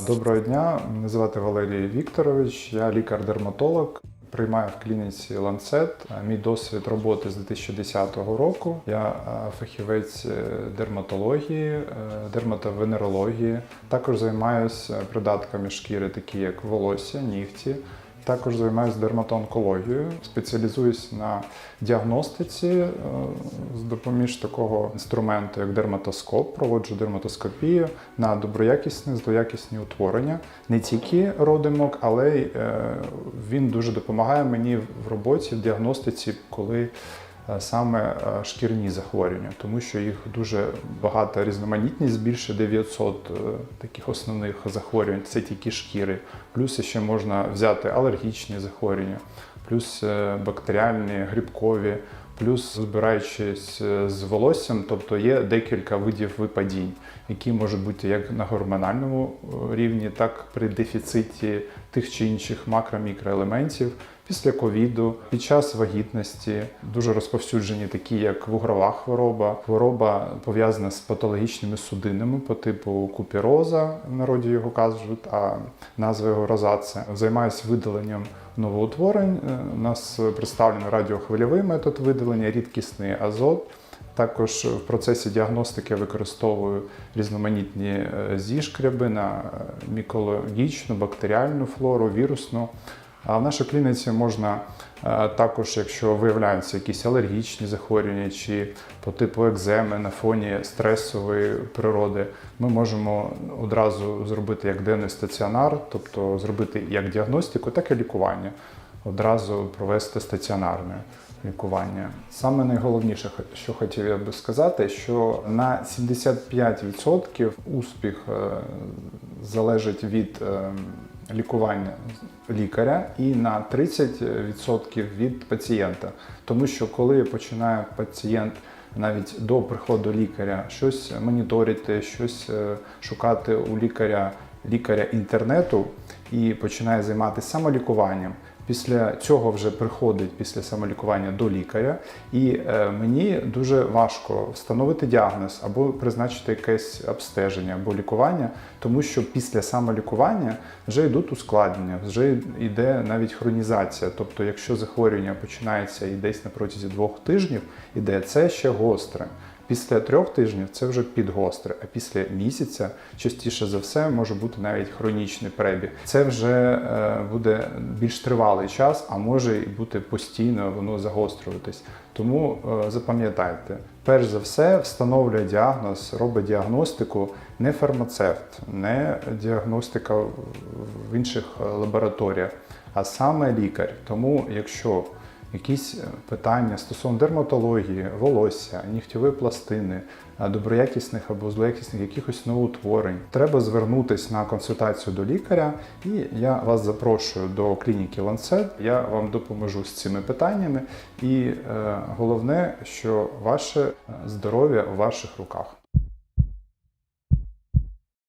Доброго дня, мене звати Валерій Вікторович, я лікар-дерматолог. Приймаю в клініці Ланцет. Мій досвід роботи з 2010 року. Я е, фахівець е, дерматології, е, дерматовенерології. Також займаюся придатками шкіри, такі як волосся, нігті. Також займаюся дерматоонкологією, спеціалізуюсь на діагностиці е, з допоміж такого інструменту, як дерматоскоп, проводжу дерматоскопію на доброякісні, злоякісні утворення. Не тільки родимок, але й е, він дуже допомагає мені в роботі, в діагностиці, коли саме е, шкірні захворювання, тому що їх дуже багата різноманітність, більше 900 е, таких основних захворювань це тільки шкіри. Плюс ще можна взяти алергічні захворювання, плюс е, бактеріальні, грибкові, плюс збираючись е, з волоссям, тобто є декілька видів випадінь, які можуть бути як на гормональному е, рівні, так при дефіциті тих чи інших макро-мікроелементів. Після ковіду, під час вагітності дуже розповсюджені, такі як вугрова хвороба, хвороба пов'язана з патологічними судинами по типу купіроза, в народі його кажуть, а назва його розація. Займаюся видаленням новоутворень. Е, У нас представлений радіохвильовий метод видалення, рідкісний азот. Також в процесі діагностики використовую різноманітні е, зішкряби на е, мікологічну, бактеріальну флору, вірусну. А в нашій клініці можна е, також, якщо виявляються якісь алергічні захворювання чи по типу екземи на фоні стресової природи, ми можемо одразу зробити як денний стаціонар, тобто зробити як діагностику, так і лікування. Одразу провести стаціонарне лікування. Саме найголовніше, що хотів я би сказати, що на 75% успіх е, залежить від е, лікування лікаря і на 30% від пацієнта. Тому що коли починає пацієнт навіть до приходу лікаря щось моніторити, щось е, шукати у лікаря лікаря інтернету і починає займатися самолікуванням. Після цього вже приходить після самолікування до лікаря, і е, мені дуже важко встановити діагноз або призначити якесь обстеження або лікування, тому що після самолікування вже йдуть ускладнення, вже йде навіть хронізація. Тобто, якщо захворювання починається і десь на протязі двох тижнів, іде це ще гостре. Після трьох тижнів це вже підгостре, а після місяця частіше за все може бути навіть хронічний перебіг. Це вже е, буде більш тривалий час, а може і бути постійно воно загострюватись. Тому е, запам'ятайте, перш за все встановлює діагноз, робить діагностику не фармацевт, не діагностика в- інших лабораторіях, а саме лікар. Тому, якщо якісь е, питання стосовно дерматології, волосся, нігтєвої пластини, е, доброякісних або злоякісних якихось новоутворень, треба звернутися на консультацію до лікаря, і я вас запрошую до клініки Ланцет. Я вам допоможу з цими питаннями. І е, головне, що ваше е, здоров'я у ваших руках.